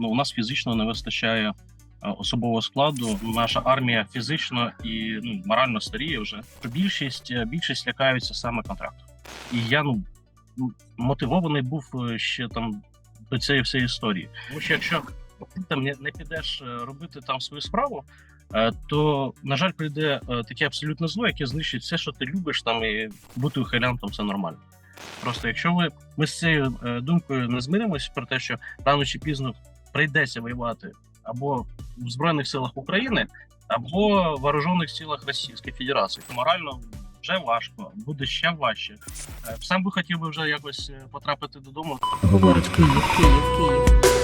ну у нас фізично не вистачає е, особового складу. Наша армія фізично і ну морально старіє вже. Більшість е, більшість лякаються саме контракту. І я ну мотивований був е, ще там до цієї всієї історії. Тому що якщо ти там не, не підеш робити там свою справу, то на жаль, прийде таке абсолютне зло, яке знищить все, що ти любиш, там і бути ухилянтом це нормально. Просто якщо ви ми з цією думкою не змиримось про те, що рано чи пізно прийдеться воювати або в Збройних силах України, або в вооружених силах Російської Федерації, то морально вже важко, буде ще важче. Е, Сам би хотів би вже якось е, потрапити додому, Говорить Київ, Київ, Київ.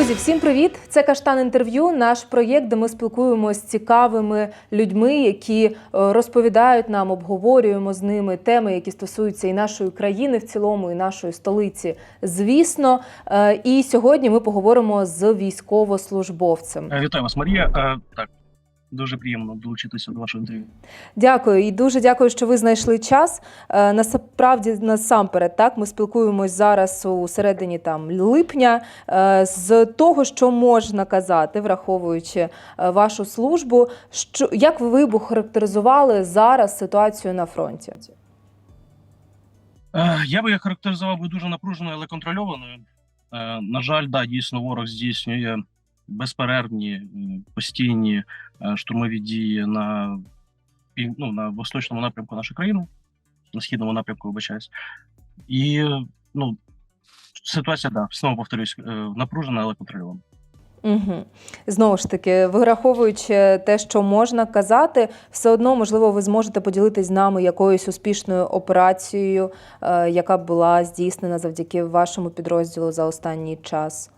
Друзі, всім привіт! Це Каштан інтерв'ю. Наш проєкт, де ми спілкуємося з цікавими людьми, які е, розповідають нам, обговорюємо з ними теми, які стосуються і нашої країни в цілому, і нашої столиці. Звісно. Е, І сьогодні ми поговоримо з військовослужбовцем. Вітаємо Вітаю вас, Марія. Е, Так, дуже приємно долучитися до вашого інтерв'ю. Дякую і дуже дякую, що ви знайшли час. Е, Насправді, насамперед, так ми спілкуємось зараз у середині там липня е, з того, що можна казати, враховуючи е, вашу службу. Що як ви б характеризували зараз ситуацію на фронті? Я би її характеризував би дуже напруженою, але контрольованою. На жаль, да, дійсно, ворог здійснює безперервні постійні е, штурмові дії на ну, на восточному напрямку нашої країни, на східному напрямку, вибачаюсь. І е, ну, ситуація, да, знову повторюсь, е, напружена, але контрольована. Угу. Знову ж таки, враховуючи те, що можна казати, все одно, можливо, ви зможете поділитись з нами якоюсь успішною операцією, е, яка була здійснена завдяки вашому підрозділу за останній час.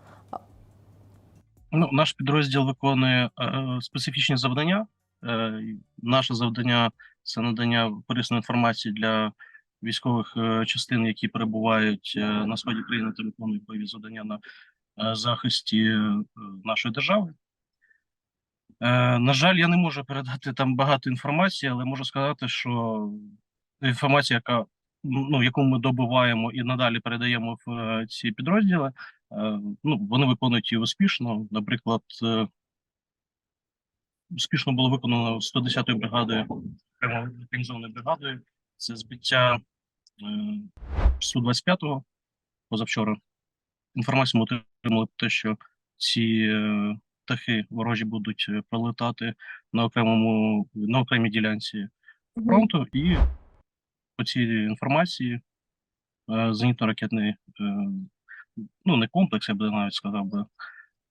Ну, наш підрозділ виконує е, специфічні завдання. Е, наше завдання це надання корисної інформації для військових е, частин, які перебувають е, на сході країни та виконують бойові завдання на е, захисті е, нашої держави. Е, на жаль, я не можу передати там багато інформації, але можу сказати, що інформація, яка ну, яку ми добуваємо і надалі передаємо в е, ці підрозділи, Е, ну, вони виконують її успішно. Наприклад, е, успішно було виконано 110-ю бригадою, організованою бригадою. Це збиття е, Су-25 позавчора. Інформацію ми отримали про те, що ці е, птахи ворожі будуть е, пролетати на окремому на окремій ділянці фронту, і по цій інформації е, зенітно-ракетний, е, ну не комплекс, я би навіть сказав би,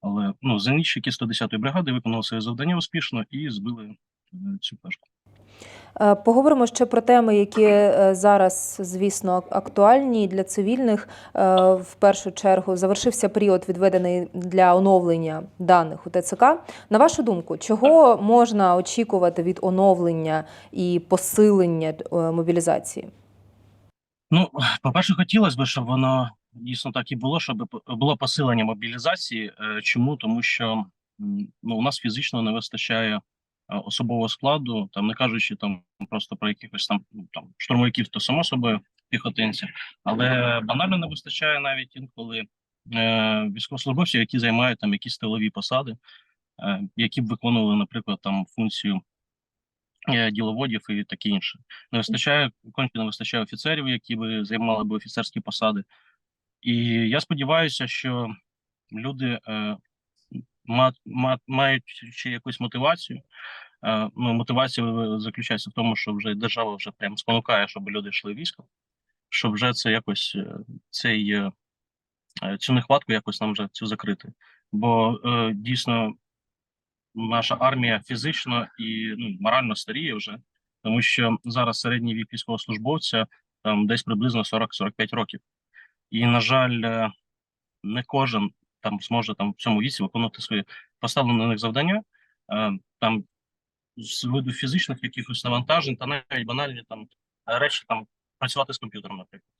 але ну, зенітчики 110-ї бригади виконали своє завдання успішно і збили е, цю пташку. Е, Поговоримо ще про теми, які е, зараз, звісно, актуальні для цивільних. В першу чергу завершився період, відведений для оновлення даних у ТЦК. На вашу думку, чого можна очікувати від оновлення і посилення мобілізації? Ну, по-перше, хотілося б, щоб воно дійсно так і було, щоб було посилення мобілізації. Е, Чому? Тому що ну, у нас фізично не вистачає е, особового складу, там не кажучи там просто про якихось там, ну, там штурмовиків, то само собою піхотинців, але банально не вистачає навіть інколи е, військовослужбовців, які займають там якісь тилові посади, е, які б виконували, наприклад, там функцію е, діловодів і таке інше. Не вистачає конче не вистачає офіцерів, які би займали би офіцерські посади. І я сподіваюся, що люди е, ма, ма, мають ще якусь мотивацію. Е, ну, мотивація е, заключається в тому, що вже держава вже прям спонукає, щоб люди йшли в військо, щоб вже це якось е, цей е, цю нехватку якось нам вже цю закрити. Бо е, дійсно наша армія фізично і ну, морально старіє вже, тому що зараз середній вік військовослужбовця там десь приблизно 40-45 років. І, на жаль, е, не кожен там зможе там в цьому віці виконувати свої поставлені на них завдання. Е, Там з виду фізичних якихось навантажень та навіть банальні там е, речі там працювати з комп'ютером, наприклад.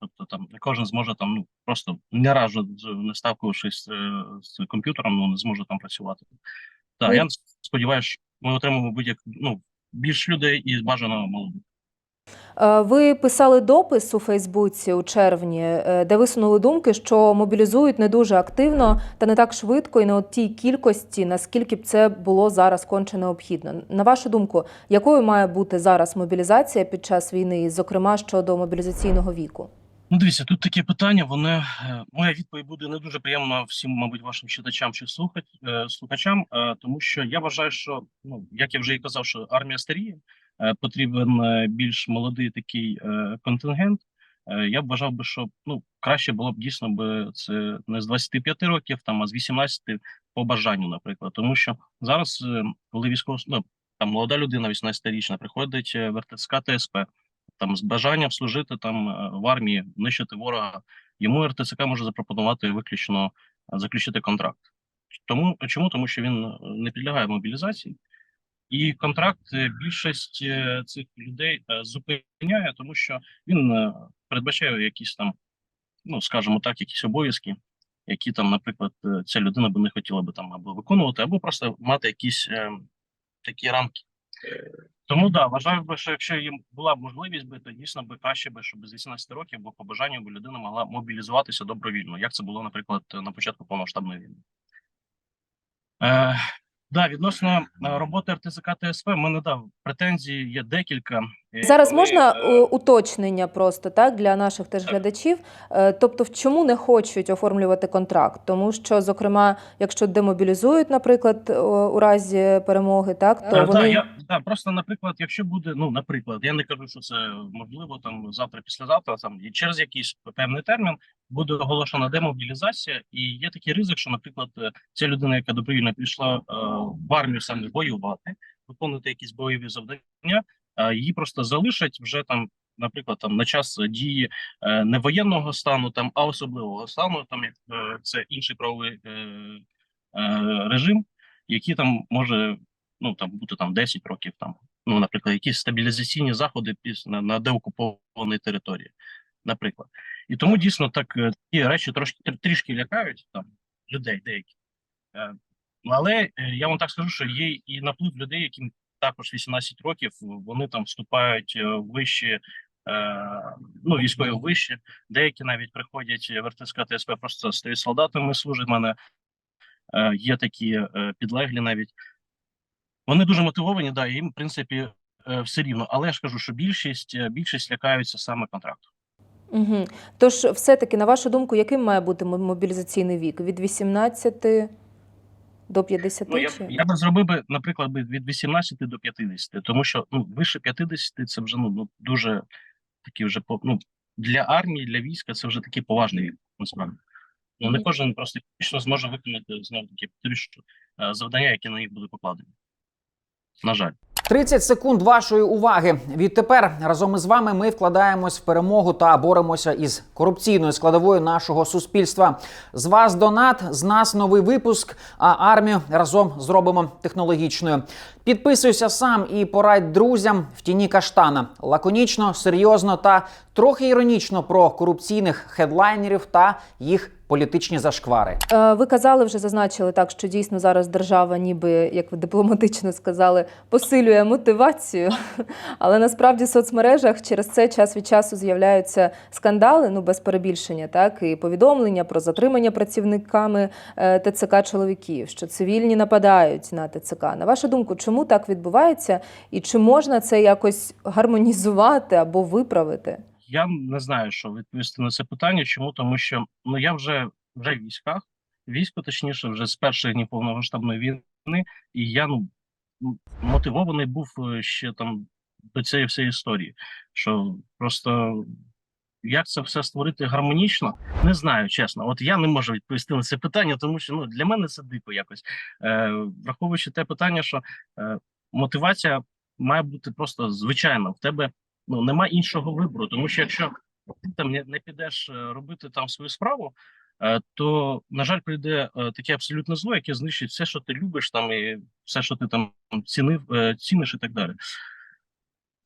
Тобто там не кожен зможе там ну просто не разу не ставкувавшись е, з комп'ютером, ну не зможе там працювати. Так, Ну, я сподіваюся, що ми отримаємо будь-як ну більш людей і бажано молодих. Е, Ви писали допис у Фейсбуці у червні, е, де висунули думки, що мобілізують не дуже активно та не так швидко і не от тій кількості, наскільки б це було зараз конче необхідно. На вашу думку, якою має бути зараз мобілізація під час війни, зокрема щодо мобілізаційного віку? Ну, дивіться, тут таке питання. Вони е, моя відповідь буде не дуже приємна всім, мабуть, вашим читачам чи слухач, слухачам, тому що я вважаю, що ну як я вже і казав, що армія старіє, потрібен е, більш молодий такий е, контингент. Е, Я б вважав би, що ну краще було б дійсно би це не з 25 років, там а з 18 по бажанню, наприклад, тому що зараз, е, коли військово ну, там молода людина, 18-річна, приходить е, в РТЦК ТСП, там з бажанням служити там е, в армії, нищити ворога, йому РТЦК може запропонувати виключно е, заключити контракт. Тому чому? Тому що він е, не підлягає мобілізації, і контракт е, більшість е, цих людей е, зупиняє, тому що він передбачає якісь там, ну скажімо так, якісь обов'язки, які там, наприклад, ця людина би не хотіла би там або виконувати, або просто мати якісь такі рамки. Тому да, вважаю би, що якщо їм була б можливість би, то дійсно би краще би, щоб з 18 років, бо по бажанню би людина могла мобілізуватися добровільно, як це було, наприклад, на початку повномасштабної війни. Да, відносно е, роботи РТЗК ТСП, ми мене претензії претензій є декілька. Е, Зараз коли, можна е, е, уточнення просто так для наших теж глядачів. Тобто, в чому не хочуть оформлювати контракт? Тому що, зокрема, якщо демобілізують, наприклад, у разі перемоги, так то Та, вони та, я, та, просто, наприклад, якщо буде, ну, наприклад, я не кажу, що це можливо там завтра, післязавтра, там і через якийсь певний термін буде оголошена демобілізація, і є такий ризик, що, наприклад, ця людина, яка добровільно пішла в армію саме воювати, виконувати якісь бойові завдання, її просто залишать вже там. Наприклад, там на час дії е, не воєнного стану, там а особливого стану, там як е, це інший правовий е, е, режим, який там може ну там бути там 10 років, там ну, наприклад, якісь стабілізаційні заходи на, на деокупованій території, наприклад. І тому дійсно так ті речі трошки трішки лякають там людей деякі. Е, Але я вам так скажу, що є і наплив людей, яким також 18 років, вони там вступають е, вищі. е, Ну, військові вищі, деякі навіть приходять в РТСК ТСП просто стають солдатами, служать в мене. Е, Є такі е, підлеглі навіть. Вони дуже мотивовані, да, їм, в принципі, е, все рівно. Але я ж кажу, що більшість, е, більшість лякаються саме контракту. Угу. Тож, все-таки, на вашу думку, яким має бути мобілізаційний вік? Від 18 до 50? Ну, я, чи? я би зробив би, наприклад, би від 18 до 50, тому що ну, вище 50 це вже ну, ну дуже такі вже ну, для армії, для війська це вже такий поважний вік, насправді. Ну, не кожен просто фізично зможе виконати знову таки е, завдання, які на них будуть покладені. На жаль. 30 секунд вашої уваги. Відтепер разом із вами ми вкладаємось в перемогу та боремося із корупційною складовою нашого суспільства. З вас донат, з нас новий випуск. А армію разом зробимо технологічною. Підписуйся сам і порадь друзям в тіні каштана. Лаконічно, серйозно та трохи іронічно про корупційних хедлайнерів та їх політичні зашквари. Е, Ви казали, вже зазначили так, що дійсно зараз держава, ніби як ви дипломатично сказали, посилює мотивацію. Але насправді в соцмережах через це час від часу з'являються скандали, ну без перебільшення, так і повідомлення про затримання працівниками е, ТЦК чоловіків, що цивільні нападають на ТЦК. На вашу думку, чому так відбувається, і чи можна це якось гармонізувати або виправити? Я не знаю, що відповісти на це питання. Чому? Тому що ну я вже вже в військах, військо, точніше, вже з перших днів повномасштабної війни, і я ну мотивований був е, ще там до цієї всієї історії. Що просто як це все створити гармонічно, не знаю, чесно. От я не можу відповісти на це питання, тому що ну для мене це дико якось. Е, враховуючи те питання, що е, мотивація має бути просто звичайна. В тебе ну нема іншого вибору, тому що якщо ти там не, не підеш е, робити там свою справу, е, то на жаль, прийде е, таке абсолютне зло, яке знищить все, що ти любиш, там і все, що ти там цінив, ціниш, і так далі.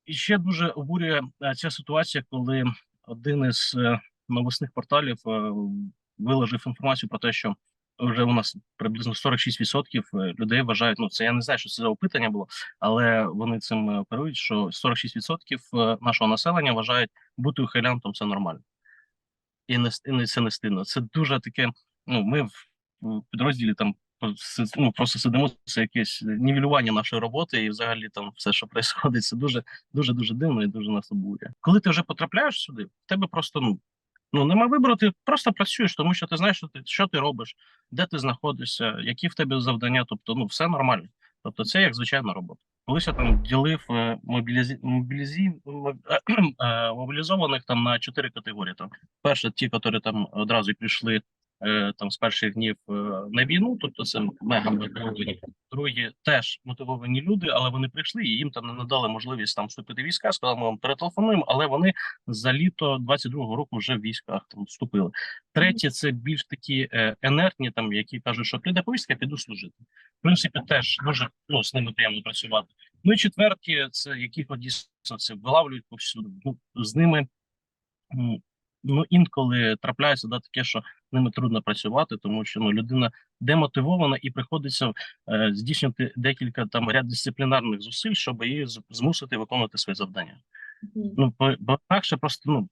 І ще дуже обурює ця ситуація, коли один із новосних порталів виложив інформацію про те, що вже у нас приблизно 46% людей вважають. Ну це я не знаю, що це за опитання було, але вони цим е, оперують. Що 46% нашого населення вважають бути ухилянтом це нормально, і не і це не стидно. Це дуже таке. Ну, ми в, підрозділі там ну, просто сидимо. Це якесь нівелювання нашої роботи, і взагалі там все, що відбувається, дуже дуже дуже дивно і дуже нас обурює. Коли ти вже потрапляєш сюди, в тебе просто ну. Ну, нема вибору, ти просто працюєш, тому що ти знаєш, що ти, що ти робиш, де ти знаходишся, які в тебе завдання. Тобто, ну все нормально. Тобто, це як звичайна робота. Колись я там ділив е, мобілізі... мобілізі... е, мобілізованих там на чотири категорії. Там перше, ті, які там одразу е, там з перших днів е, на війну, тобто це мега мотивовані. Другі теж мотивовані люди, але вони прийшли і їм там не надали можливість там вступити в війська. Сказали, ми вам перетелефонуємо, але вони за літо 22-го року вже в військах там вступили. Третє, це більш такі е, енергні, там які кажуть, що прийде повістка, піду служити. В принципі, теж дуже ну з ними приємно працювати. Ну і четверті, це яких дійсно це вилавлюють повсюди. Ну з ними ну інколи трапляється да таке, що ними трудно працювати, тому що ну людина демотивована і приходиться е, здійснювати декілька там ряд дисциплінарних зусиль, щоб її змусити виконувати свої завдання. Ну бо, бо інакше просто ну.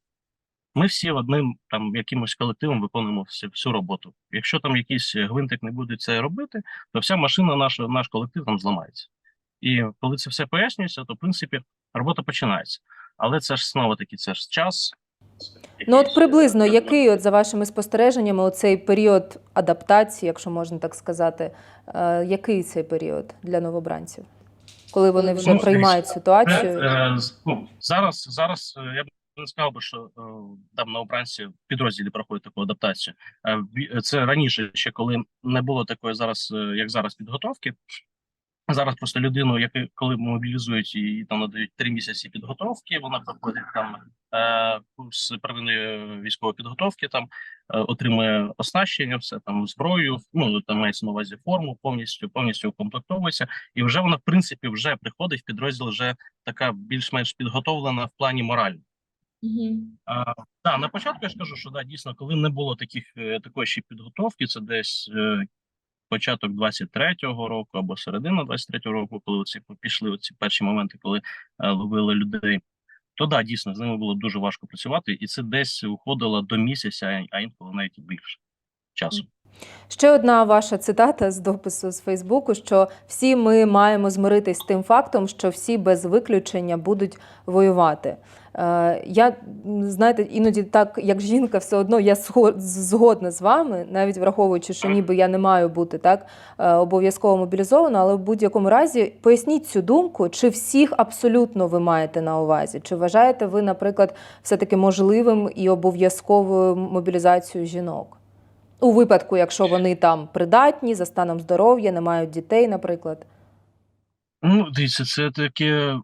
Ми всі одним там якимось колективом виконуємо всю, всю роботу. Якщо там якийсь гвинтик не буде це робити, то вся машина, наша, наш колектив там зламається. І коли це все пояснюється, то в принципі робота починається. Але це ж знову таки це ж час. Ну от приблизно, який от за вашими спостереженнями, оцей період адаптації, якщо можна так сказати, е, який цей період для новобранців? Коли вони вже Ну, приймають ситуацію? е, ну, зараз, зараз е, я б не сказав би, що там на обранці в підрозділі проходить таку адаптацію. Це раніше, ще коли не було такої зараз, як зараз, підготовки. Зараз просто людину, яку коли мобілізують і там надають три місяці підготовки, вона проходить там е, курс первинної військової підготовки, там е, отримує оснащення, все там зброю. Ну там мається на увазі форму, повністю повністю укомплектовується, і вже вона в принципі вже приходить в підрозділ, вже така більш-менш підготовлена в плані морально. А, да, на початку я ж кажу, що да, дійсно, коли не було таких е, такої ще підготовки, це десь е, початок 23-го року або середина 23-го року, коли оці пішли оці перші моменти, коли е, ловили людей. То да, дійсно з ними було дуже важко працювати, і це десь уходило до місяця, а інколи навіть більше часу. Ще одна ваша цитата з допису з Фейсбуку, що всі ми маємо змиритись з тим фактом, що всі без виключення будуть воювати. Е, Я знаєте, іноді так, як жінка, все одно я згодна з вами, навіть враховуючи, що ніби я не маю бути так е, обов'язково мобілізована, але в будь-якому разі поясніть цю думку, чи всіх абсолютно ви маєте на увазі? Чи вважаєте ви, наприклад, все-таки можливим і обов'язковою мобілізацію жінок? У випадку, якщо вони там придатні, за станом здоров'я, не мають дітей, наприклад. Ну, дивіться, це таке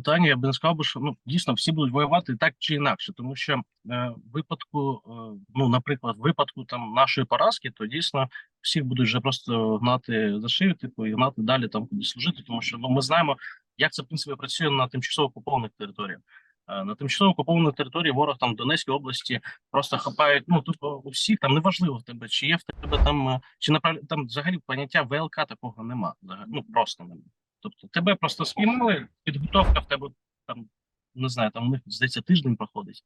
питання. Я би не сказав, що ну дійсно всі будуть воювати так чи інакше, тому що е, випадку, е, ну, наприклад, випадку там нашої поразки, то дійсно всіх будуть вже просто гнати за шию, типу, і гнати далі там кудись служити, тому що ну ми знаємо, як це в принципі працює на тимчасово окупованих територіях. Е, На тимчасово окупованій території ворог там в Донецькій області просто хапають. Ну тупо у всіх там неважливо в тебе, чи є в тебе там, е, чи направ... там взагалі поняття ВЛК такого нема. взагалі, Ну просто нема. Тобто тебе просто спіймали, підготовка в тебе там не знаю, там у них здається тиждень проходить,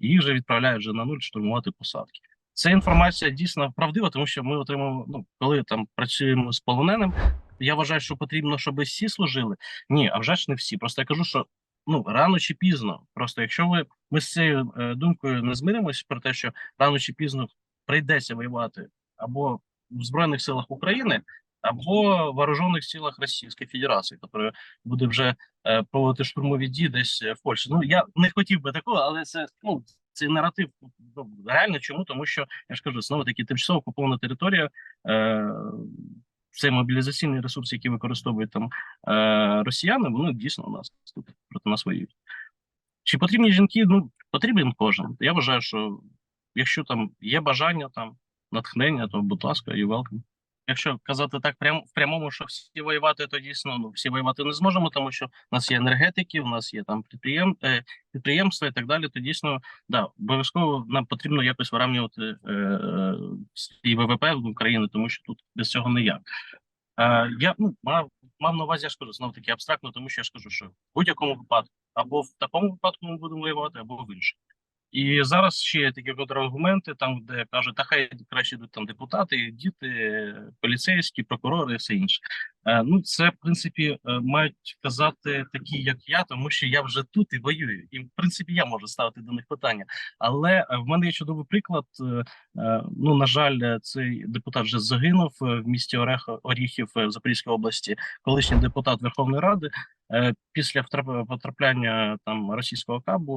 і їх вже відправляють вже на нуль штурмувати посадки. Ця інформація дійсно правдива, тому що ми отримуємо. Ну коли там працюємо з полоненим. Я вважаю, що потрібно, щоб всі служили. Ні, а вже ж не всі. Просто я кажу, що ну рано чи пізно. Просто якщо ви ми з цією е, думкою не змиримося про те, що рано чи пізно прийдеться воювати або в збройних силах України, або в вооружених силах Російської Федерації, яка буде вже е, проводити штурмові дії десь е, в Польщі. Ну я не хотів би такого, але це ну цей наратив ну, реально чому? Тому що я ж кажу, знову таки тимчасово окупована територія. Е, цей мобілізаційний ресурс, який використовують там е, росіяни, вони дійсно у нас тут проти нас воюють. Чи потрібні жінки? Ну потрібен кожен. Я вважаю, що якщо там є бажання, там натхнення, то будь ласка, і welcome. Якщо казати так, прям в прямому, що всі воювати, то дійсно ну всі воювати не зможемо, тому що в нас є енергетики, у нас є там підприєм, е, підприємства і так далі. То дійсно да обов'язково нам потрібно якось вирівнювати е, свій ВВП в України, тому що тут без цього ніяк. Е, я ну мав мав на увазі, я ж кажу, знов таки абстрактно, тому що я ж кажу, що в будь-якому випадку або в такому випадку ми будемо воювати, або в іншому. І зараз ще є такі контраргументи, там де кажуть, та хай краще йдуть там депутати, діти, поліцейські, прокурори, і все інше. Е, ну це в принципі е, мають казати такі, як я, тому що я вже тут і воюю. І в принципі я можу ставити до них питання. Але е, в мене є чудовий приклад. Ну на жаль, цей депутат вже загинув в місті Орех, Оріхів е, в Запорізькій області. Колишній депутат Верховної Ради. Е, Після потрапляння там російського кабу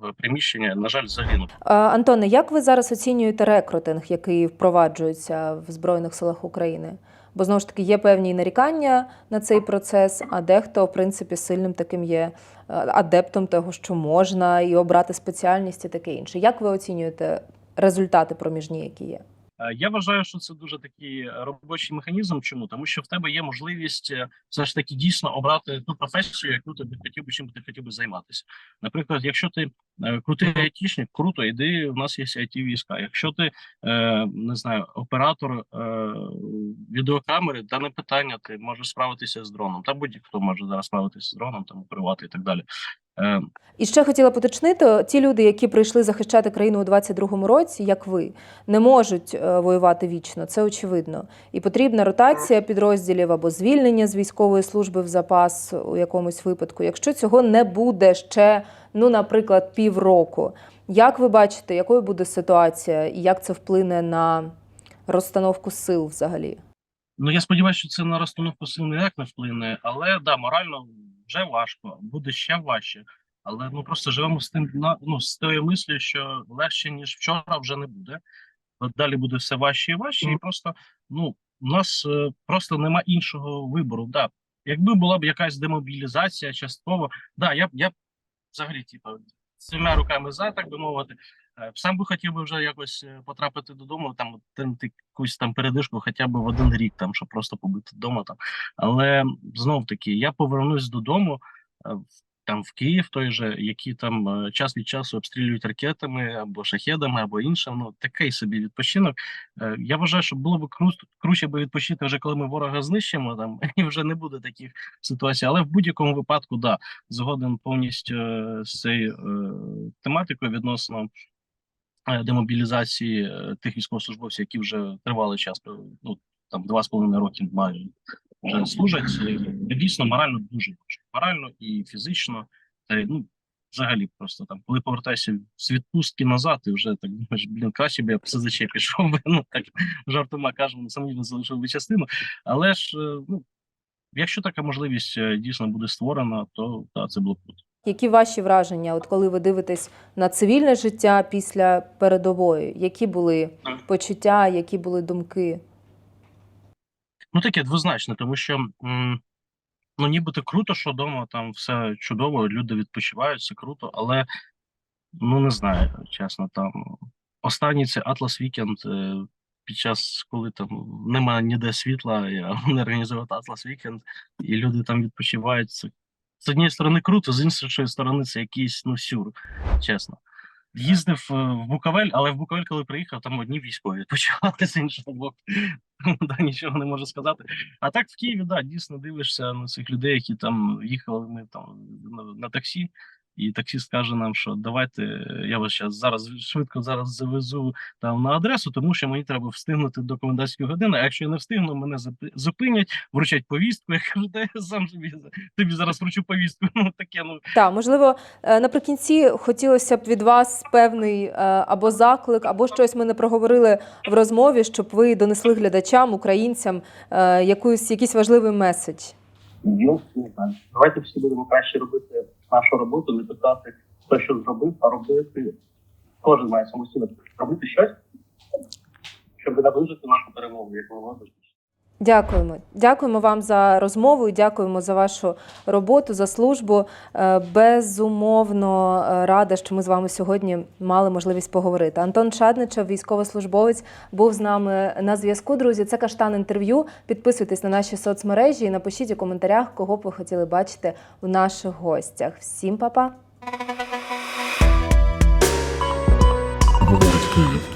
в приміщення, на жаль, загинув. Е, Антоне, як ви зараз оцінюєте рекрутинг, який впроваджується в Збройних силах України? Бо знову ж таки є певні нарікання на цей процес, а дехто, в принципі, сильним таким є е, адептом того, що можна, і обрати спеціальність і таке інше. Як ви оцінюєте результати проміжні, які є? Е, Я вважаю, що це дуже такий робочий механізм. Чому тому, що в тебе є можливість е, все ж таки дійсно обрати ту професію, яку ти хотів би чим ти хотів би займатися. Наприклад, якщо ти е, крутий айтішник, круто, йди. У нас є it війська. Якщо ти е, не знаю, оператор е, відеокамери, дане питання, ти можеш справитися з дроном. Та будь-хто може зараз справитися з дроном, там оперувати і так далі. Е, І ще хотіла поточнити: ті люди, які прийшли захищати країну у 22-му році, як ви, не можуть е, воювати вічно. Це очевидно. І потрібна ротація підрозділів або звільнення з військової служби в запас у якомусь випадку. Якщо цього не буде ще, ну, наприклад, півроку. Як ви бачите, якою буде ситуація і як це вплине на розстановку сил взагалі? Ну я сподіваюся, що це на розстановку сил ніяк не вплине, але да, морально вже важко, буде ще важче. Але ну просто живемо з тим на ну з тою мислю, що легше ніж вчора вже не буде. Далі буде все важче і важче, і просто ну у нас е, просто нема іншого вибору. Да, якби була б якась демобілізація частково, да, я б я взагалі, типу, цими руками за, так би мовити. Е, Сам би хотів би вже якось е, потрапити додому, там якусь там передишку, хоча б в один рік, там щоб просто побути вдома. Там але знов таки я повернусь додому е, там в Київ, той же, які там час від часу обстрілюють ракетами або шахедами, або іншим. Ну такий собі відпочинок. Я вважаю, що було б кру- круче би відпочити вже коли ми ворога знищимо там, і вже не буде таких ситуацій. Але в будь-якому випадку, да, згоден повністю з цією тематикою відносно демобілізації е, тих військовослужбовців, які вже тривалий час, е, ну там два з половиною роки майже вже служать. е, Дійсно, морально дуже. Морально і фізично, та ну взагалі просто там, коли повертаєшся з відпустки назад, і вже так думаєш, блін, краще б я СЗЧ пішов би. Ну так жартома кажемо, самі залишив би частину. Але ж е, ну, якщо така можливість е, дійсно буде створена, то так, це було круто. Які ваші враження, от коли ви дивитесь на цивільне життя після передової? Які були почуття, які були думки? Ну таке двозначне, тому що ну нібито круто, що вдома там все чудово, люди відпочивають, все круто, але ну не знаю, чесно, там останній це Atlas Weekend, е, під час, коли там немає ніде світла, я не організував Atlas Weekend, і люди там відпочивають. Це з однієї сторони круто, з іншої сторони, це якийсь ну сюр, чесно. Їздив е, в Буковель, але в Буковель, коли приїхав, там одні військові відпочивали з іншого боку. Да, нічого не можу сказати. А так в Києві, да, дійсно дивишся на цих людей, які там їхали ми там на таксі, і таксіст каже нам, що давайте я вас щас зараз швидко зараз завезу там на адресу, тому що мені треба встигнути до комендантської години. А якщо я не встигну, мене зупинять, вручать повістку. Я кажу, да я сам собі тобі зараз вручу повістку. Ну таке, ну Так, можливо, е, наприкінці хотілося б від вас певний е, або заклик, або щось ми не проговорили в розмові, щоб ви донесли глядачам, українцям е, якусь якийсь важливий меседж. Ну. Давайте всі будемо краще робити нашу роботу, не питати, хто що зробив, а робити. Кожен має самостійно робити щось, щоб наближити нашу перемогу, як можна. Дякуємо. Дякуємо вам за розмову і дякуємо за вашу роботу, за службу. Е, Безумовно е, рада, що ми з вами сьогодні мали можливість поговорити. Антон Шадничев, військовослужбовець, був з нами на зв'язку. Друзі, це каштан інтерв'ю. Підписуйтесь на наші соцмережі і напишіть у коментарях, кого б ви хотіли бачити у наших гостях. Всім па-па! Київ.